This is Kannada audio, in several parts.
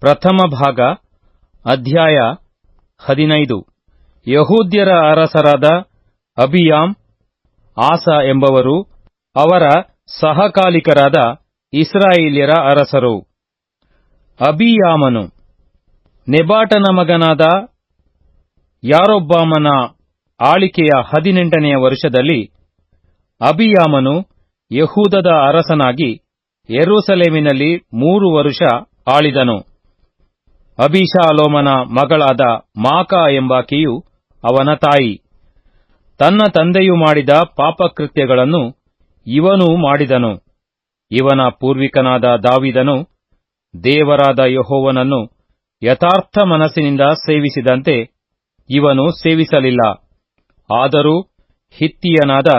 ಪ್ರಥಮ ಭಾಗ, ಅಧ್ಯಾಯ ಹದಿನೈದು. ಯಹೂದ್ಯರ ಅರಸರಾದ ಅಭಿಯಾಮ್ ಆಸ ಎಂಬವರು ಅವರ ಸಹಕಾಲಿಕರಾದ ಇಸ್ರಾಯೇಲ್ಯರ ಅರಸರು. ಅಬಿಯಾಮನು ನೆಬಾಟನ ಮಗನಾದ ಯಾರೊಬ್ಬಾಮನ ಆಳಿಕೆಯ ಹದಿನೆಂಟನೆಯ ವರ್ಷದಲ್ಲಿ ಅಬಿಯಾಮನು ಯಹೂದದ ಅರಸನಾಗಿ ಯೆರೂಸಲೇಮಿನಲ್ಲಿ ಮೂರು ವರುಷ ಆಳಿದನು. ಅಬಿಷಾಲೋಮನ ಮಗಳಾದ ಮಾಕಾ ಎಂಬಾಕೆಯು ಅವನ ತಾಯಿ. ತನ್ನ ತಂದೆಯು ಮಾಡಿದ ಪಾಪಕೃತ್ಯಗಳನ್ನು ಇವನೂ ಮಾಡಿದನು. ಇವನ ಪೂರ್ವಿಕನಾದ ದಾವಿದನು ದೇವರಾದ ಯಹೋವನನ್ನು ಯಥಾರ್ಥ ಮನಸ್ಸಿನಿಂದ ಸೇವಿಸಿದಂತೆ ಇವನು ಸೇವಿಸಲಿಲ್ಲ. ಆದರೂ ಹಿತ್ತಿಯನಾದ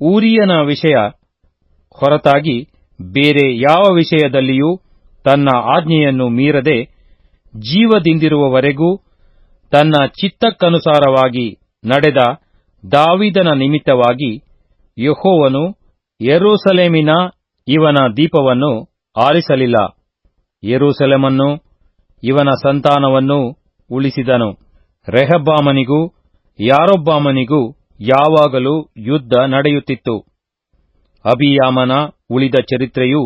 ಊರಿಯನ ವಿಷಯ ಹೊರತಾಗಿ ಬೇರೆ ಯಾವ ವಿಷಯದಲ್ಲಿಯೂ ತನ್ನ ಆಜ್ಞೆಯನ್ನು ಮೀರದೆ ಜೀವದಿಂದಿರುವವರೆಗೂ ತನ್ನ ಚಿತ್ತಕ್ಕನುಸಾರವಾಗಿ ನಡೆದ ದಾವಿದನ ನಿಮಿತ್ತವಾಗಿ ಯೆಹೋವನು ಯರೂಸಲೇಮಿನ ಇವನ ದೀಪವನ್ನು ಆರಿಸಲಿಲ್ಲ. ಯೆರೂಸಲೇಮನ್ನು, ಇವನ ಸಂತಾನವನ್ನು ಉಳಿಸಿದನು. ರೆಹಬ್ಬಾಮನಿಗೂ, ಯಾರೊಬ್ಬಾಮನಿಗೂ ಯಾವಾಗಲೂ ಯುದ್ಧ ನಡೆಯುತ್ತಿತ್ತು. ಅಬಿಯಾಮನ ಉಳಿದ ಚರಿತ್ರೆಯು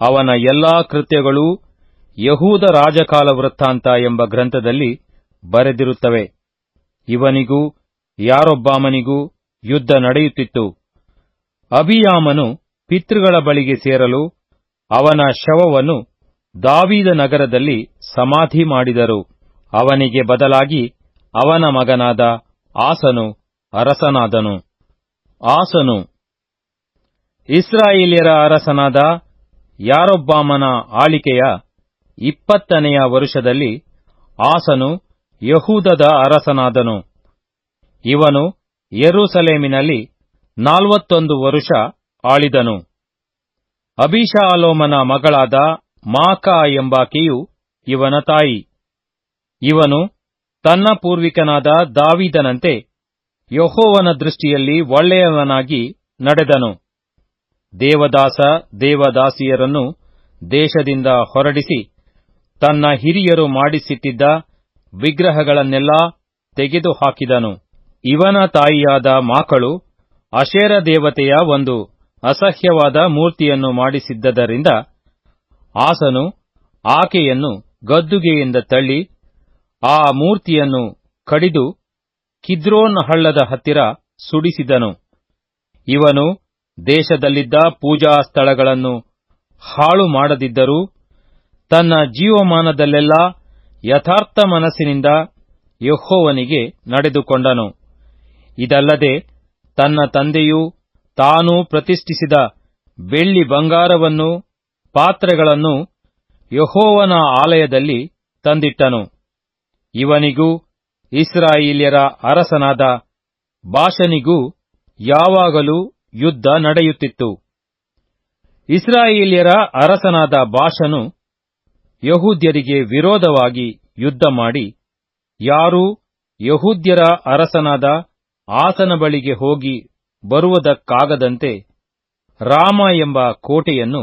ಅವನ ಎಲ್ಲಾ ಕೃತ್ಯಗಳೂ ಯಹೂದ ರಾಜಕಾಲ ವೃತ್ತಾಂತ ಎಂಬ ಗ್ರಂಥದಲ್ಲಿ ಬರೆದಿರುತ್ತವೆ. ಇವನಿಗೂ, ಯಾರೊಬ್ಬಾಮನಿಗೂ ಯುದ್ಧ ನಡೆಯುತ್ತಿತ್ತು. ಅಬಿಯಾಮನು ಪಿತೃಗಳ ಬಳಿಗೆ ಸೇರಲು ಅವನ ಶವವನ್ನು ದಾವೀದ ನಗರದಲ್ಲಿ ಸಮಾಧಿ ಮಾಡಿದರು. ಅವನಿಗೆ ಬದಲಾಗಿ ಅವನ ಮಗನಾದ ಆಸನು ಅರಸನಾದನು. ಆಸನು, ಇಸ್ರಾಯೇಲಿಯರ ಅರಸನಾದ ಯಾರೊಬ್ಬಾಮನ ಆಳಿಕೆಯ ಇಪ್ಪತ್ತನೆಯ ವರುಷದಲ್ಲಿ ಆಸನು ಯಹೂದದ ಅರಸನಾದನು. ಇವನು ಯೆರೂಸಲೇಮಿನಲ್ಲಿ ನಾಲ್ವತ್ತೊಂದು ವರುಷ ಆಳಿದನು. ಅಭಿಷಾಲೋಮನ ಮಗಳಾದ ಮಾಕಾ ಎಂಬಾಕೆಯು ಇವನ ತಾಯಿ. ಇವನು ತನ್ನ ಪೂರ್ವಿಕನಾದ ದಾವಿದನಂತೆ ಯಹೋವನ ದೃಷ್ಟಿಯಲ್ಲಿ ಒಳ್ಳೆಯವನಾಗಿ ನಡೆದನು. ದೇವದಾಸ ದೇವದಾಸಿಯರನ್ನು ದೇಶದಿಂದ ಹೊರಡಿಸಿ ತನ್ನ ಹಿರಿಯರು ಮಾಡಿಸಿಟ್ಟಿದ್ದ ವಿಗ್ರಹಗಳನ್ನೆಲ್ಲಾ ತೆಗೆದುಹಾಕಿದನು. ಇವನ ತಾಯಿಯಾದ ಮಾಕಳು ಅಶೇರ ದೇವತೆಯ ಒಂದು ಅಸಹ್ಯವಾದ ಮೂರ್ತಿಯನ್ನು ಮಾಡಿಸಿದ್ದರಿಂದ ಆಸನು ಆಕೆಯನ್ನು ಗದ್ದುಗೆಯಿಂದ ತಳ್ಳಿ ಆ ಮೂರ್ತಿಯನ್ನು ಕಡಿದು ಕಿದ್ರೋನ್ ಹಳ್ಳದ ಹತ್ತಿರ ಸುಡಿಸಿದನು. ಇವನು ದೇಶದಲ್ಲಿದ್ದ ಪೂಜಾ ಸ್ಥಳಗಳನ್ನು ಹಾಳು ಮಾಡದಿದ್ದರೂ ತನ್ನ ಜೀವಮಾನದಲ್ಲೆಲ್ಲ ಯಥಾರ್ಥ ಮನಸ್ಸಿನಿಂದ ಯೆಹೋವನಿಗೆ ನಡೆದುಕೊಂಡನು. ಇದಲ್ಲದೆ ತನ್ನ ತಂದೆಯು ತಾನೂ ಪ್ರತಿಷ್ಠಿಸಿದ ಬೆಳ್ಳಿ ಬಂಗಾರವನ್ನು, ಪಾತ್ರೆಗಳನ್ನು ಯೆಹೋವನ ಆಲಯದಲ್ಲಿ ತಂದಿಟ್ಟನು. ಇವನಿಗೂ ಇಸ್ರಾಯೇಲ್ಯರ ಅರಸನಾದ ಬಾಷನಿಗೂ ಯಾವಾಗಲೂ ಯುದ್ಧ ನಡೆಯುತ್ತಿತ್ತು. ಇಸ್ರಾಯೇಲ್ಯರ ಅರಸನಾದ ಬಾಷನು ಯಹೂದ್ಯರಿಗೆ ವಿರೋಧವಾಗಿ ಯುದ್ಧ ಮಾಡಿ, ಯಾರೂ ಯಹೂದ್ಯರ ಅರಸನಾದ ಆಸನ ಬಳಿಗೆ ಹೋಗಿ ಬರುವುದಕ್ಕಾಗದಂತೆ ರಾಮ ಎಂಬ ಕೋಟೆಯನ್ನು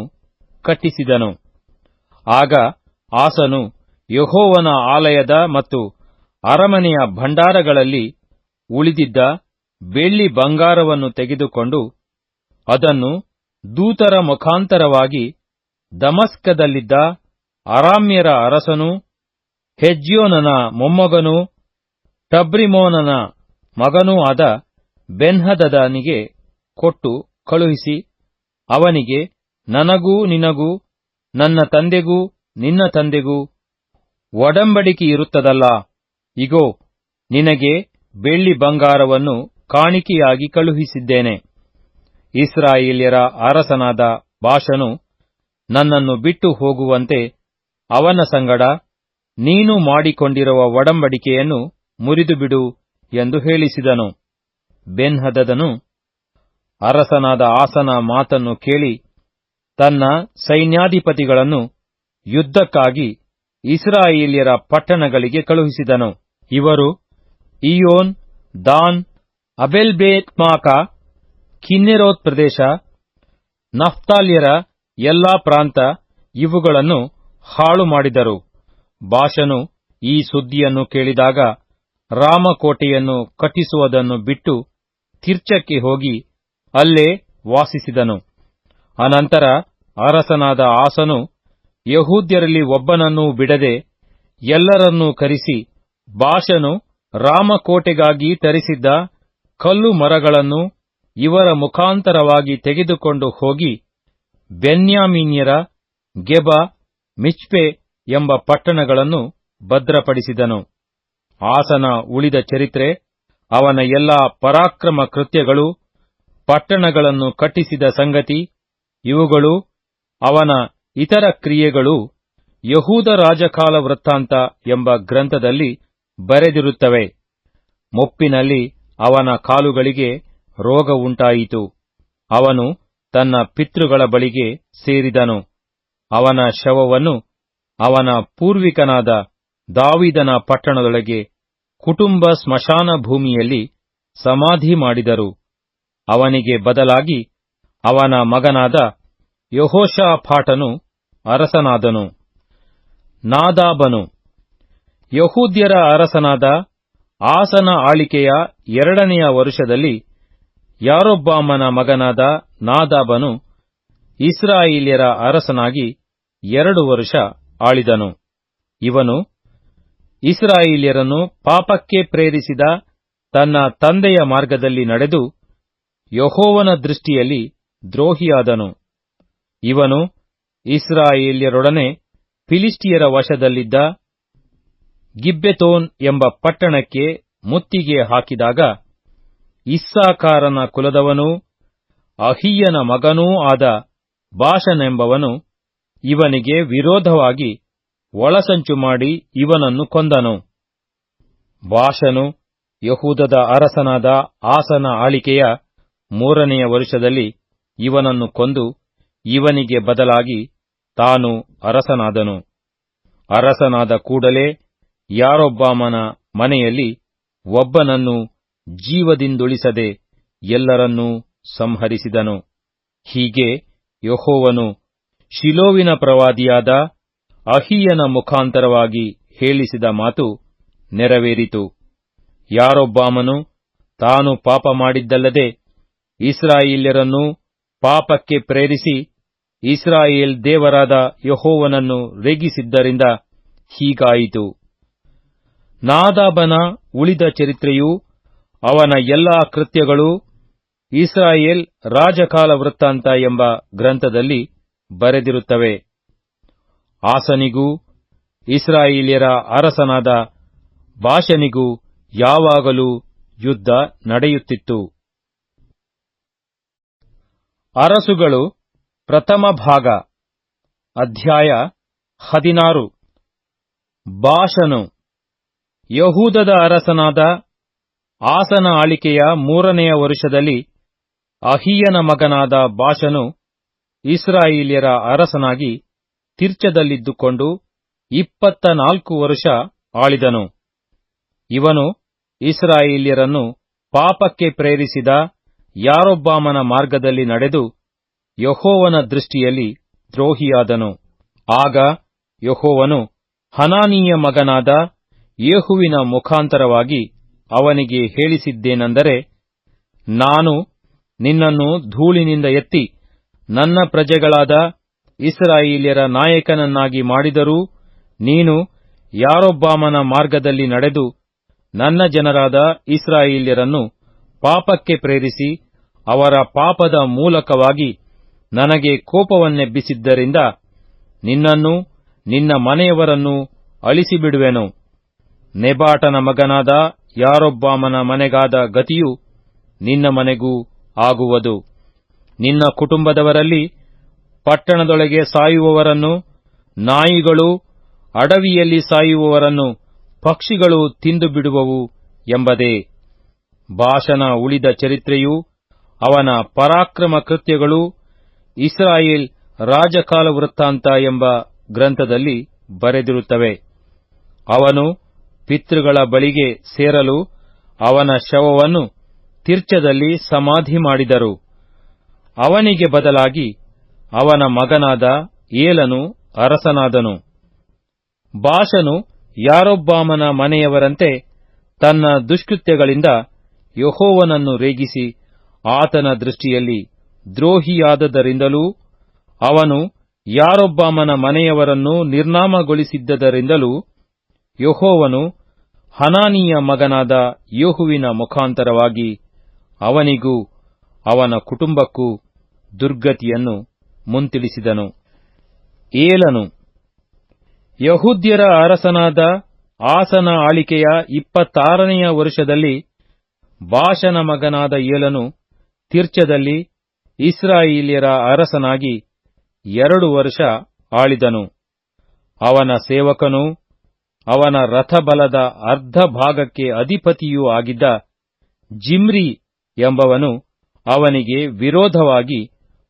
ಕಟ್ಟಿಸಿದನು. ಆಗ ಆಸನು ಯಹೋವನ ಆಲಯದ ಮತ್ತು ಅರಮನೆಯ ಭಂಡಾರಗಳಲ್ಲಿ ಉಳಿದಿದ್ದ ಬೆಳ್ಳಿ ಬಂಗಾರವನ್ನು ತೆಗೆದುಕೊಂಡು ಅದನ್ನು ದೂತರ ಮುಖಾಂತರವಾಗಿ ದಮಸ್ಕದಲ್ಲಿದ್ದ ಅರಾಮ್ಯರ ಅರಸನೂ, ಹೆಜ್ಯೋನನ ಮೊಮ್ಮಗನೂ, ಟಬ್ರಿಮೋನನ ಮಗನೂ ಆದ ಬೆನ್ಹದದನಿಗೆ ಕೊಟ್ಟು ಕಳುಹಿಸಿ, ಅವನಿಗೆ, ನನಗೂ ನಿನಗೂ, ನನ್ನ ತಂದೆಗೂ, ನಿನ್ನ ತಂದೆಗೂ ಒಡಂಬಡಿಕೆ ಇರುತ್ತದಲ್ಲ. ಇಗೋ, ನಿನಗೆ ಬೆಳ್ಳಿ ಬಂಗಾರವನ್ನು ಕಾಣಿಕೆಯಾಗಿ ಕಳುಹಿಸಿದ್ದೇನೆ. ಇಸ್ರಾಯೇಲ್ಯರ ಅರಸನಾದ ಭಾಷನು ನನ್ನನ್ನು ಬಿಟ್ಟು ಹೋಗುವಂತೆ ಅವನ ಸಂಗಡ, ನೀನು ಮಾಡಿಕೊಂಡಿರುವ ಒಡಂಬಡಿಕೆಯನ್ನು ಮುರಿದುಬಿಡು ಎಂದು ಹೇಳಿಸಿದನು. ಬೆನ್ಹದದನು ಅರಸನಾದ ಆಸನ ಮಾತನ್ನು ಕೇಳಿ, ತನ್ನ ಸೈನ್ಯಾಧಿಪತಿಗಳನ್ನು ಯುದ್ಧಕ್ಕಾಗಿ ಇಸ್ರಾಯೇಲ್ಯರ ಪಟ್ಟಣಗಳಿಗೆ ಕಳುಹಿಸಿದನು. ಇವರು ಇಯೋನ್ ದಾನ್, ಅಬೆಲ್ಬೇತ್ಮಾಕ, ಕಿನ್ನೆರೋತ್ ಪ್ರದೇಶ, ನಫ್ತಾಲ್ಯರ ಎಲ್ಲಾ ಪ್ರಾಂತ ಇವುಗಳನ್ನು ಹಾಳು ಮಾಡಿದರು. ಬಾಷನು ಈ ಸುದ್ದಿಯನ್ನು ಕೇಳಿದಾಗ ರಾಮಕೋಟೆಯನ್ನು ಕಟ್ಟಿಸುವುದನ್ನು ಬಿಟ್ಟು ತಿರ್ಚಕ್ಕೆ ಹೋಗಿ ಅಲ್ಲೇ ವಾಸಿಸಿದನು. ಅನಂತರ ಅರಸನಾದ ಆಸನು ಯಹೂದ್ಯರಲ್ಲಿ ಒಬ್ಬನನ್ನೂ ಬಿಡದೆ ಎಲ್ಲರನ್ನೂ ಕರೆಸಿ ಬಾಷನು ರಾಮಕೋಟೆಗಾಗಿ ತರಿಸಿದ್ದ ಕಲ್ಲು ಮರಗಳನ್ನು ಇವರ ಮುಖಾಂತರವಾಗಿ ತೆಗೆದುಕೊಂಡು ಹೋಗಿ ಬೆನ್ಯಾಮೀನ್ಯರ ಗೆಬ ಮಿಚ್ಪೆ ಎಂಬ ಪಟ್ಟಣಗಳನ್ನು ಭದ್ರಪಡಿಸಿದನು. ಆಸನ ಉಳಿದ ಚರಿತ್ರೆ, ಅವನ ಎಲ್ಲಾ ಪರಾಕ್ರಮ ಕೃತ್ಯಗಳು, ಪಟ್ಟಣಗಳನ್ನು ಕಟ್ಟಿಸಿದ ಸಂಗತಿ, ಇವುಗಳು ಅವನ ಇತರ ಕ್ರಿಯೆಗಳು ಯಹೂದ ರಾಜಕಾಲ ವೃತ್ತಾಂತ ಎಂಬ ಗ್ರಂಥದಲ್ಲಿ ಬರೆದಿರುತ್ತವೆ. ಮುಪ್ಪಿನಲ್ಲಿ ಅವನ ಕಾಲುಗಳಿಗೆ ರೋಗ ಉಂಟಾಯಿತು. ಅವನು ತನ್ನ ಪಿತೃಗಳ ಬಳಿಗೆ ಸೇರಿದನು. ಅವನ ಶವವನ್ನು ಅವನ ಪೂರ್ವಿಕನಾದ ದಾವಿದನ ಪಟ್ಟಣದೊಳಗೆ ಕುಟುಂಬ ಸ್ಮಶಾನ ಭೂಮಿಯಲ್ಲಿ ಸಮಾಧಿ ಮಾಡಿದರು. ಅವನಿಗೆ ಬದಲಾಗಿ ಅವನ ಮಗನಾದ ಯಹೋಷಾಫಾಟನು ಅರಸನಾದನು. ನಾದಾಬನು. ಯಹೂದ್ಯರ ಅರಸನಾದ ಆಸನ ಆಳಿಕೆಯ ಎರಡನೆಯ ವರುಷದಲ್ಲಿ ಯಾರೊಬ್ಬಾಮನ ಮಗನಾದ ನಾದಾಬನು ಇಸ್ರಾಯೇಲ್ಯರ ಅರಸನಾಗಿ ಎರಡು ವರ್ಷ ಆಳಿದನು. ಇವನು ಇಸ್ರಾಯೇಲ್ಯರನ್ನು ಪಾಪಕ್ಕೆ ಪ್ರೇರಿಸಿದ ತನ್ನ ತಂದೆಯ ಮಾರ್ಗದಲ್ಲಿ ನಡೆದು ಯಹೋವನ ದೃಷ್ಟಿಯಲ್ಲಿ ದ್ರೋಹಿಯಾದನು. ಇವನು ಇಸ್ರಾಯೇಲ್ಯರೊಡನೆ ಫಿಲಿಸ್ಟಿಯರ ವಶದಲ್ಲಿದ್ದ ಗಿಬ್ಬೆತೋನ್ ಎಂಬ ಪಟ್ಟಣಕ್ಕೆ ಮುತ್ತಿಗೆ ಹಾಕಿದಾಗ ಇಸ್ಸಾಕಾರನ ಕುಲದವನೂ ಅಹಿಯನ ಮಗನೂ ಆದ ಬಾಷನೆಂಬವನು ಇವನಿಗೆ ವಿರೋಧವಾಗಿ ಒಳಸಂಚು ಮಾಡಿ ಇವನನ್ನು ಕೊಂದನು. ಬಾಷನು ಯಹೂದದ ಅರಸನಾದ ಆಸನ ಆಳಿಕೆಯ ಮೂರನೆಯ ವರುಷದಲ್ಲಿ ಇವನನ್ನು ಕೊಂದು ಇವನಿಗೆ ಬದಲಾಗಿ ತಾನು ಅರಸನಾದನು. ಅರಸನಾದ ಕೂಡಲೇ ಯಾರೊಬ್ಬಾಮನ ಮನೆಯಲ್ಲಿ ಒಬ್ಬನನ್ನು ಜೀವದಿಂದುಳಿಸದೆ ಎಲ್ಲರನ್ನೂ ಸಂಹರಿಸಿದನು. ಹೀಗೆ ಯಹೋವನು ಶಿಲೋವಿನ ಪ್ರವಾದಿಯಾದ ಅಹಿಯನ ಮುಖಾಂತರವಾಗಿ ಹೇಳಿಸಿದ ಮಾತು ನೆರವೇರಿತು. ಯಾರೊಬ್ಬಾಮನು ತಾನು ಪಾಪ ಮಾಡಿದ್ದಲ್ಲದೆ ಇಸ್ರಾಯೇಲ್ಯರನ್ನು ಪಾಪಕ್ಕೆ ಪ್ರೇರಿಸಿ ಇಸ್ರಾಯೇಲ್ ದೇವರಾದ ಯಹೋವನನ್ನು ರೇಗಿಸಿದ್ದರಿಂದ ಹೀಗಾಯಿತು. ನಾದಾಬನ ಉಳಿದ ಚರಿತ್ರೆಯೂ ಅವನ ಎಲ್ಲಾ ಕೃತ್ಯಗಳೂ ಇಸ್ರಾಯೇಲ್ ರಾಜಕಾಲ ವೃತ್ತಾಂತ ಎಂಬ ಗ್ರಂಥದಲ್ಲಿ ಬರೆದಿರುತ್ತವೆ. ಆಸನಿಗೂ ಇಸ್ರಾಯೇಲಿಯರ ಅರಸನಾದ ಭಾಷನಿಗೂ ಯಾವಾಗಲೂ ಯುದ್ಧ ನಡೆಯುತ್ತಿತ್ತು. ಅರಸುಗಳು ಪ್ರಥಮ ಭಾಗ, ಅಧ್ಯಾಯ ಹದಿನಾರು. ಭಾಷನು ಯಹೂದದ ಅರಸನಾದ ಆಸನ ಆಳಿಕೆಯ ಮೂರನೆಯ ವರುಷದಲ್ಲಿ ಅಹಿಯನ ಮಗನಾದ ಬಾಷನು ಇಸ್ರಾಯೇಲ್ಯರ ಅರಸನಾಗಿ ತಿರ್ಚದಲ್ಲಿದ್ದುಕೊಂಡು ಇಪ್ಪತ್ತ ನಾಲ್ಕು ವರುಷ ಆಳಿದನು. ಇವನು ಇಸ್ರಾಯೇಲ್ಯರನ್ನು ಪಾಪಕ್ಕೆ ಪ್ರೇರಿಸಿದ ಯಾರೊಬ್ಬಾಮನ ಮಾರ್ಗದಲ್ಲಿ ನಡೆದು ಯಹೋವನ ದೃಷ್ಟಿಯಲ್ಲಿ ದ್ರೋಹಿಯಾದನು. ಆಗ ಯಹೋವನು ಹನಾನೀಯ ಮಗನಾದ ಯೇಹುವಿನ ಮುಖಾಂತರವಾಗಿ ಅವನಿಗೆ ಹೇಳಿಸಿದ್ದೇನೆಂದರೆ, ನಾನು ನಿನ್ನನ್ನು ಧೂಳಿನಿಂದ ಎತ್ತಿ ನನ್ನ ಪ್ರಜೆಗಳಾದ ಇಸ್ರಾಯೇಲ್ಯರ ನಾಯಕನನ್ನಾಗಿ ಮಾಡಿದರೂ ನೀನು ಯಾರೊಬ್ಬಾಮನ ಮಾರ್ಗದಲ್ಲಿ ನಡೆದು ನನ್ನ ಜನರಾದ ಇಸ್ರಾಯೇಲ್ಯರನ್ನು ಪಾಪಕ್ಕೆ ಪ್ರೇರಿಸಿ ಅವರ ಪಾಪದ ಮೂಲಕವಾಗಿ ನನಗೆ ಕೋಪವನ್ನೆಬ್ಬಿಸಿದ್ದರಿಂದ ನಿನ್ನನ್ನು ನಿನ್ನ ಮನೆಯವರನ್ನು ಅಳಿಸಿಬಿಡುವೆನು. ನೆಬಾಟನ ಮಗನಾದ ಯಾರೊಬ್ಬಾಮನ ಮನೆಗಾದ ಗತಿಯು ನಿನ್ನ ಮನೆಗೂ ಆಗುವುದು. ನಿನ್ನ ಕುಟುಂಬದವರಲ್ಲಿ ಪಟ್ಟಣದೊಳಗೆ ಸಾಯುವವರನ್ನು, ನಾಯಿಗಳು ಅಡವಿಯಲ್ಲಿ ಸಾಯುವವರನ್ನು, ಪಕ್ಷಿಗಳು ತಿಂದು ಬಿಡುವವು ಎಂಬುದೇ. ಭಾಷನ ಉಳಿದ ಚರಿತ್ರೆಯು ಅವನ ಪರಾಕ್ರಮ ಕೃತ್ಯಗಳು ಇಸ್ರಾಯೇಲ್ ರಾಜಕಾಲ ವೃತ್ತಾಂತ ಎಂಬ ಗ್ರಂಥದಲ್ಲಿ ಬರೆದಿರುತ್ತವೆ. ಅವನು ಪಿತೃಗಳ ಬಳಿಗೆ ಸೇರಲು ಅವನ ಶವವನ್ನು ತಿರ್ಚದಲ್ಲಿ ಸಮಾಧಿ ಮಾಡಿದರು. ಅವನಿಗೆ ಬದಲಾಗಿ ಅವನ ಮಗನಾದ ಏಲನು ಅರಸನಾದನು. ಬಾಷನು ಯಾರೊಬ್ಬಾಮನ ಮನೆಯವರಂತೆ ತನ್ನ ದುಷ್ಕೃತ್ಯಗಳಿಂದ ಯಹೋವನನ್ನು ರೇಗಿಸಿ ಆತನ ದೃಷ್ಟಿಯಲ್ಲಿ ದ್ರೋಹಿಯಾದದರಿಂದಲೂ ಅವನು ಯಾರೊಬ್ಬಾಮನ ಮನೆಯವರನ್ನು ನಿರ್ನಾಮಗೊಳಿಸಿದ್ದರಿಂದಲೂ ಯಹೋವನು ಹನಾನಿಯ ಮಗನಾದ ಯೋಹುವಿನ ಮುಖಾಂತರವಾಗಿ ಅವನಿಗೂ, ಅವನ ಕುಟುಂಬಕ್ಕೂ ದುರ್ಗತಿಯನ್ನು ಮುಂತಿಳಿಸಿದನು. ಏಲನು, ಯಹೂದ್ಯರ ಅರಸನಾದ ಆಸನ ಆಳಿಕೆಯ ಇಪ್ಪತ್ತಾರನೆಯ ವರ್ಷದಲ್ಲಿ ಭಾಷನ ಮಗನಾದ ಏಲನು ತಿರ್ಚದಲ್ಲಿ ಇಸ್ರಾಯಿಲಿಯರ ಅರಸನಾಗಿ ಎರಡು ವರ್ಷ ಆಳಿದನು. ಅವನ ಸೇವಕನೂ ಅವನ ರಥಬಲದ ಅರ್ಧ ಭಾಗಕ್ಕೆ ಅಧಿಪತಿಯೂ ಆಗಿದ್ದ ಜಿಮ್ರಿ ಎಂಬವನು ಅವನಿಗೆ ವಿರೋಧವಾಗಿ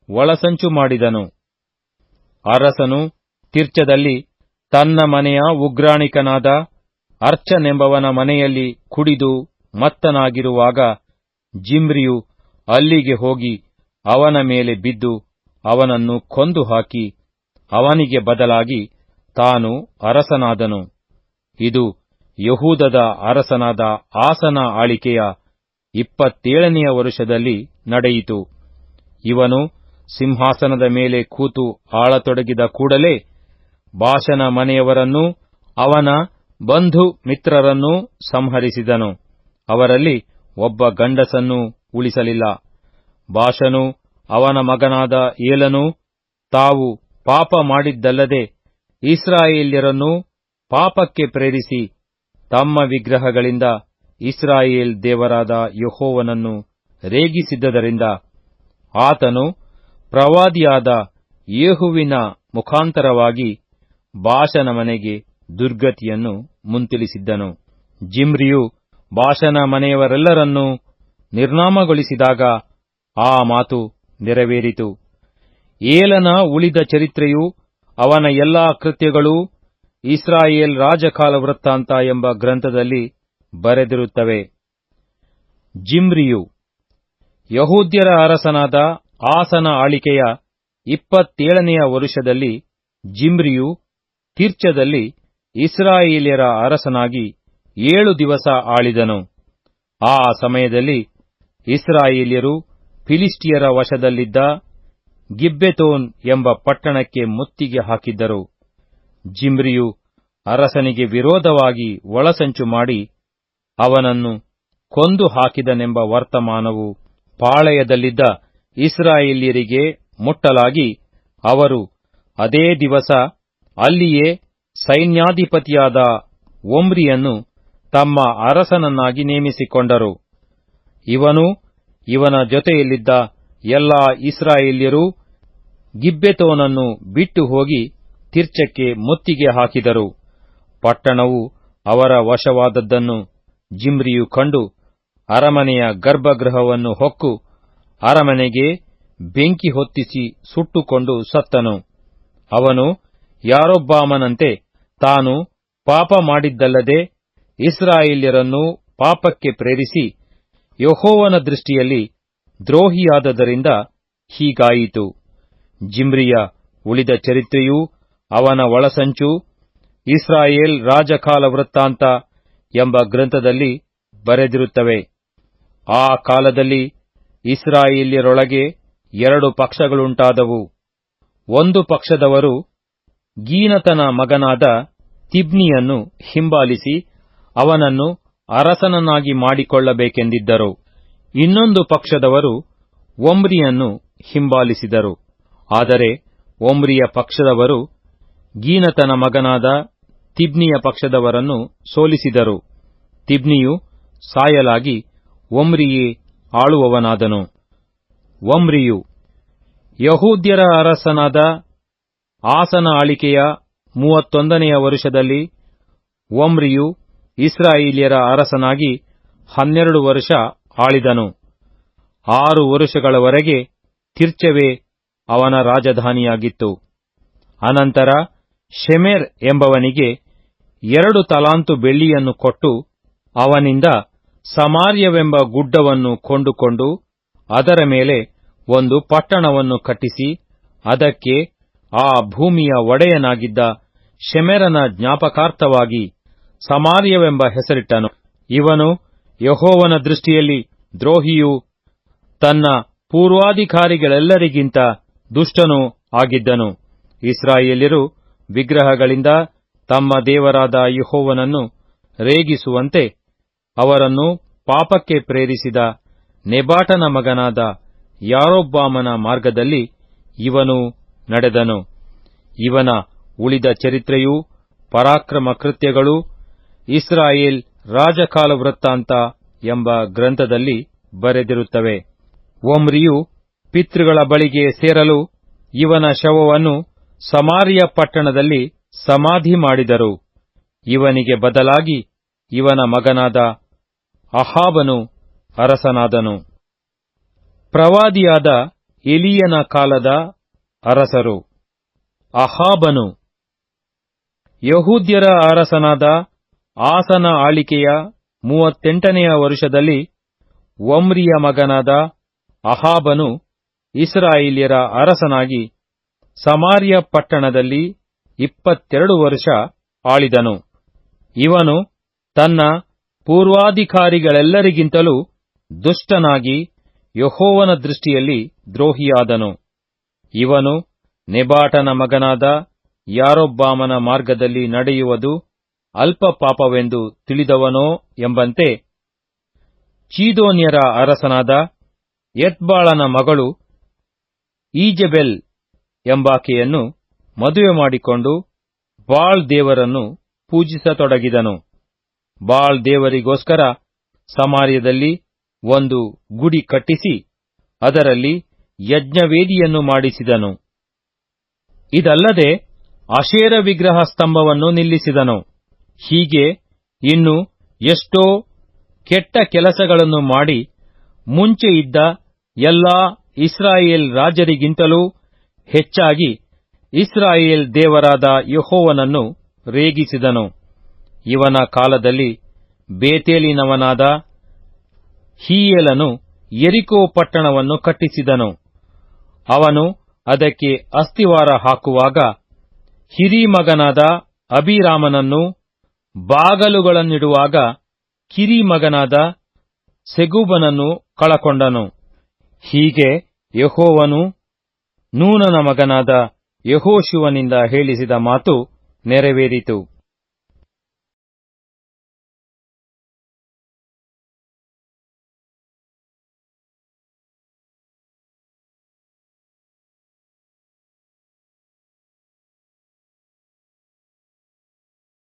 ಒಳಸಂಚು ಮಾಡಿದನು. ಅರಸನು ತಿರ್ಚದಲ್ಲಿ, ತನ್ನ ಮನೆಯ ಉಗ್ರಾಣಿಕನಾದ ಅರ್ಚನೆಂಬವನ ಮನೆಯಲ್ಲಿ ಕುಡಿದು ಮತ್ತನಾಗಿರುವಾಗ ಜಿಮ್ರಿಯು ಅಲ್ಲಿಗೆ ಹೋಗಿ ಅವನ ಮೇಲೆ ಬಿದ್ದು ಅವನನ್ನು ಕೊಂದು ಹಾಕಿ ಅವನಿಗೆ ಬದಲಾಗಿ ತಾನು ಅರಸನಾದನು. ಇದು ಯಹೂದದ ಅರಸನಾದ ಆಸನ ಆಳಿಕೆಯ ಇಪ್ಪತ್ತೇಳನೆಯ ವರುಷದಲ್ಲಿ ನಡೆಯಿತು. ಇವನು ಸಿಂಹಾಸನದ ಮೇಲೆ ಕೂತು ಆಳತೊಡಗಿದ ಕೂಡಲೇ ಬಾಷನ ಮನೆಯವರನ್ನೂ ಅವನ ಬಂಧು ಮಿತ್ರರನ್ನೂ ಸಂಹರಿಸಿದನು. ಅವರಲ್ಲಿ ಒಬ್ಬ ಗಂಡಸನ್ನೂ ಉಳಿಸಲಿಲ್ಲ. ಬಾಷನು ಅವನ ಮಗನಾದ ಏಲನು ತಾವು ಪಾಪ ಮಾಡಿದ್ದಲ್ಲದೆ ಇಸ್ರಾಯೇಲ್ಯರನ್ನು ಪಾಪಕ್ಕೆ ಪ್ರೇರಿಸಿ ತಮ್ಮ ವಿಗ್ರಹಗಳಿಂದ ಇಸ್ರಾಯೇಲ್ ದೇವರಾದ ಯಹೋವನನ್ನು ರೇಗಿಸಿದ್ದರಿಂದ ಆತನು ಪ್ರವಾದಿಯಾದ ಯೇಹುವಿನ ಮುಖಾಂತರವಾಗಿ ಬಾಷನ ಮನೆಗೆ ದುರ್ಗತಿಯನ್ನು ಮುಂತಿಳಿಸಿದ್ದನು. ಜಿಮ್ರಿಯು ಬಾಷನ ಮನೆಯವರೆಲ್ಲರನ್ನೂ ನಿರ್ನಾಮಗೊಳಿಸಿದಾಗ ಆ ಮಾತು ನೆರವೇರಿತು. ಏಲನ ಉಳಿದ ಚರಿತ್ರೆಯು ಅವನ ಎಲ್ಲಾ ಕೃತ್ಯಗಳೂ ಇಸ್ರಾಯೇಲ್ ರಾಜಕಾಲ ವೃತ್ತಾಂತ ಎಂಬ ಗ್ರಂಥದಲ್ಲಿ ಬರೆದಿರುತ್ತವೆ. ಜಿಮ್ರಿಯು, ಯಹೂದ್ಯರ ಅರಸನಾದ ಆಸನ ಆಳಿಕೆಯ ಇಪ್ಪತ್ತೇಳನೆಯ ವರುಷದಲ್ಲಿ ಜಿಮ್ರಿಯು ತಿರ್ಚದಲ್ಲಿ ಇಸ್ರಾಯೇಲ್ಯರ ಅರಸನಾಗಿ ಏಳು ದಿವಸ ಆಳಿದನು. ಆ ಸಮಯದಲ್ಲಿ ಇಸ್ರಾಯೇಲ್ಯರು ಫಿಲಿಸ್ಟಿಯರ ವಶದಲ್ಲಿದ್ದ ಗಿಬ್ಬೆತೋನ್ ಎಂಬ ಪಟ್ಟಣಕ್ಕೆ ಮುತ್ತಿಗೆ ಹಾಕಿದ್ದರು. ಜಿಮ್ರಿಯು ಅರಸನಿಗೆ ವಿರೋಧವಾಗಿ ಒಳಸಂಚು ಮಾಡಿ ಅವನನ್ನು ಕೊಂದು ಹಾಕಿದನೆಂಬ ವರ್ತಮಾನವು ಪಾಳೆಯದಲ್ಲಿದ್ದ ಇಸ್ರಾಯೇಲ್ಯರಿಗೆ ಮುಟ್ಟಲಾಗಿ ಅವರು ಅದೇ ದಿವಸ ಅಲ್ಲಿಯೇ ಸೈನ್ಯಾಧಿಪತಿಯಾದ ಒಮ್ರಿಯನ್ನು ತಮ್ಮ ಅರಸನನ್ನಾಗಿ ನೇಮಿಸಿಕೊಂಡರು. ಇವನು ಇವನ ಜೊತೆಯಲ್ಲಿದ್ದ ಎಲ್ಲಾ ಇಸ್ರಾಯೇಲ್ಯರೂ ಗಿಬ್ಬೆತೋನನ್ನು ಬಿಟ್ಟು ಹೋಗಿ ತಿರ್ಚಕ್ಕೆ ಮುತ್ತಿಗೆ ಹಾಕಿದರು. ಪಟ್ಟಣವು ಅವರ ವಶವಾದದ್ದನ್ನು ಜಿಮ್ರಿಯು ಕಂಡು ಅರಮನೆಯ ಗರ್ಭಗೃಹವನ್ನು ಹೊಕ್ಕು ಅರಮನೆಗೆ ಬೆಂಕಿ ಹೊತ್ತಿಸಿ ಸುಟ್ಟುಕೊಂಡು ಸತ್ತನು. ಅವನು ಯಾರೊಬ್ಬಾಮನಂತೆ ತಾನು ಪಾಪ ಮಾಡಿದ್ದಲ್ಲದೆ ಇಸ್ರಾಯೇಲ್ಯರನ್ನು ಪಾಪಕ್ಕೆ ಪ್ರೇರಿಸಿ ಯಹೋವನ ದೃಷ್ಟಿಯಲ್ಲಿ ದ್ರೋಹಿಯಾದದರಿಂದ ಹೀಗಾಯಿತು. ಜಿಮ್ರಿಯ ಉಳಿದ ಚರಿತ್ರೆಯೂ ಅವನ ಒಳಸಂಚು ಇಸ್ರಾಯೇಲ್ ರಾಜಕಾಲ ವೃತ್ತಾಂತ ಎಂಬ ಗ್ರಂಥದಲ್ಲಿ ಬರೆದಿರುತ್ತವೆ. ಆ ಕಾಲದಲ್ಲಿ ಇಸ್ರಾಯೇಲ್ಯರೊಳಗೆ ಎರಡು ಪಕ್ಷಗಳುಂಟಾದವು. ಒಂದು ಪಕ್ಷದವರು ಗೀನತನ ಮಗನಾದ ತಿಬ್ನಿಯನ್ನು ಹಿಂಬಾಲಿಸಿ ಅವನನ್ನು ಅರಸನನ್ನಾಗಿ ಮಾಡಿಕೊಳ್ಳಬೇಕೆಂದಿದ್ದರು. ಇನ್ನೊಂದು ಪಕ್ಷದವರು ಒಮ್ರಿಯನ್ನು ಹಿಂಬಾಲಿಸಿದರು. ಆದರೆ ಒಮ್ರಿಯ ಪಕ್ಷದವರು ಗೀನತನ ಮಗನಾದ ತಿಬ್ನಿಯ ಪಕ್ಷದವರನ್ನು ಸೋಲಿಸಿದರು. ತಿಬ್ನಿಯು ಸಾಯಲಾಗಿ ಒಮ್ರಿಯೇ ಆಳುವವನಾದನು. ಒಮ್ರಿಯು ಯಹೂದ್ಯರ ಅರಸನಾದ ಆಸನ ಆಳಿಕೆಯ ಮೂವತ್ತೊಂದನೆಯ ವರುಷದಲ್ಲಿ ಒಮ್ರಿಯು ಇಸ್ರಾಯೇಲ್ಯರ ಅರಸನಾಗಿ ಹನ್ನೆರಡು ವರ್ಷ ಆಳಿದನು. ಆರು ವರುಷಗಳವರೆಗೆ ತಿರ್ಚವೇ ಅವನ ರಾಜಧಾನಿಯಾಗಿತ್ತು. ಅನಂತರ ಶೆಮೆರ್ ಎಂಬವನಿಗೆ ಎರಡು ತಲಾಂತು ಬೆಳ್ಳಿಯನ್ನು ಕೊಟ್ಟು ಅವನಿಂದ ಸಮಾರ್ಯವೆಂಬ ಗುಡ್ಡವನ್ನು ಕೊಂಡುಕೊಂಡು ಅದರ ಮೇಲೆ ಒಂದು ಪಟ್ಟಣವನ್ನು ಕಟ್ಟಿಸಿ ಅದಕ್ಕೆ ಆ ಭೂಮಿಯ ಒಡೆಯನಾಗಿದ್ದ ಶೆಮೆರನ ಜ್ಞಾಪಕಾರ್ಥವಾಗಿ ಸಮಾರ್ಯವೆಂಬ ಹೆಸರಿಟ್ಟನು. ಇವನು ಯಹೋವನ ದೃಷ್ಟಿಯಲ್ಲಿ ದ್ರೋಹಿಯು ತನ್ನ ಪೂರ್ವಾಧಿಕಾರಿಗಳೆಲ್ಲರಿಗಿಂತ ದುಷ್ಟನೂ ಆಗಿದ್ದನು. ಇಸ್ರಾಯೇಲ್ಯರು ವಿಗ್ರಹಗಳಿಂದ ತಮ್ಮ ದೇವರಾದ ಯಹೋವನನ್ನು ರೇಗಿಸುವಂತೆ ಅವರನ್ನು ಪಾಪಕ್ಕೆ ಪ್ರೇರಿಸಿದ ನೆಬಾಟನ ಮಗನಾದ ಯಾರೊಬ್ಬಾಮನ ಮಾರ್ಗದಲ್ಲಿ ಇವನು ನಡೆದನು. ಇವನ ಉಳಿದ ಚರಿತ್ರೆಯೂ ಪರಾಕ್ರಮ ಕೃತ್ಯಗಳು ಇಸ್ರಾಯೇಲ್ ರಾಜಕಾಲ ವೃತ್ತಾಂತ ಎಂಬ ಗ್ರಂಥದಲ್ಲಿ ಬರೆದಿರುತ್ತವೆ. ಒಮ್ರಿಯು ಪಿತೃಗಳ ಬಳಿಗೆ ಸೇರಲು ಇವನ ಶವವನ್ನು ಸಮಾರಿಯ ಪಟ್ಟಣದಲ್ಲಿ ಸಮಾಧಿ ಮಾಡಿದರು. ಇವನಿಗೆ ಬದಲಾಗಿ ಇವನ ಮಗನಾದ ಅಹಾಬನು ಅರಸನಾದನು. ಪ್ರವಾದಿಯಾದ ಎಲಿಯನ ಕಾಲದ ಅರಸರು. ಅಹಾಬನು ಯಹೂದ್ಯರ ಅರಸನಾದ ಆಸನ ಆಳಿಕೆಯ ಮೂವತ್ತೆಂಟನೆಯ ವರುಷದಲ್ಲಿ ಒಮ್ರಿಯ ಮಗನಾದ ಅಹಾಬನು ಇಸ್ರಾಯೇಲ್ಯರ ಅರಸನಾಗಿ ಸಮಾರ್ಯ ಪಟ್ಟಣದಲ್ಲಿ ಇಪ್ಪತ್ತೆರಡು ವರ್ಷ ಆಳಿದನು. ಇವನು ತನ್ನ ಪೂರ್ವಾಧಿಕಾರಿಗಳೆಲ್ಲರಿಗಿಂತಲೂ ದುಷ್ಟನಾಗಿ ಯಹೋವನ ದೃಷ್ಟಿಯಲ್ಲಿ ದ್ರೋಹಿಯಾದನು. ಇವನು ನೆಬಾಟನ ಮಗನಾದ ಯಾರೊಬ್ಬಾಮನ ಮಾರ್ಗದಲ್ಲಿ ನಡೆಯುವುದು ಅಲ್ಪ ಪಾಪವೆಂದು ತಿಳಿದವನೋ ಎಂಬಂತೆ ಚೀದೋನ್ಯರ ಅರಸನಾದ ಎತ್ಬಾಳನ ಮಗಳು ಈಜೆಬೆಲ್ ಎಂಬಾಕೆಯನ್ನು ಮದುವೆ ಮಾಡಿಕೊಂಡು ಬಾಳ್ ದೇವರನ್ನು ಪೂಜಿಸತೊಡಗಿದನು. ಬಾಳ್ ದೇವರಿಗೋಸ್ಕರ ಸಮಾರ್ಯದಲ್ಲಿ ಒಂದು ಗುಡಿ ಕಟ್ಟಿಸಿ ಅದರಲ್ಲಿ ಯಜ್ಞವೇದಿಯನ್ನು ಮಾಡಿಸಿದನು. ಇದಲ್ಲದೆ ಅಶೇರ ವಿಗ್ರಹ ಸ್ತಂಭವನ್ನು ನಿಲ್ಲಿಸಿದನು. ಹೀಗೆ ಇನ್ನು ಎಷ್ಟೋ ಕೆಟ್ಟ ಕೆಲಸಗಳನ್ನು ಮಾಡಿ ಮುಂಚೆ ಇದ್ದ ಎಲ್ಲಾ ಇಸ್ರಾಯೇಲ್ ರಾಜರಿಗಿಂತಲೂ ಹೆಚ್ಚಾಗಿ ಇಸ್ರಾಯೇಲ್ ದೇವರಾದ ಯಹೋವನನ್ನು ರೇಗಿಸಿದನು. ಇವನ ಕಾಲದಲ್ಲಿ ಬೇತೇಲಿನವನಾದ ಹೀಯಲನು ಎರಿಕೋ ಪಟ್ಟಣವನ್ನು ಕಟ್ಟಿಸಿದನು. ಅವನು ಅದಕ್ಕೆ ಅಸ್ತಿವಾರ ಹಾಕುವಾಗ ಹಿರಿಮಗನಾದ ಅಭಿರಾಮನನ್ನು ಬಾಗಲುಗಳನ್ನಿಡುವಾಗ ಕಿರಿಮಗನಾದ ಸೆಗೂಬನನ್ನು ಕಳಕೊಂಡನು. ಹೀಗೆ ಯಹೋವನು ನೂನನ ಮಗನಾದ ಯಹೋಶುವನಿಂದ ಹೇಳಿಸಿದ ಮಾತು ನೆರವೇರಿತು.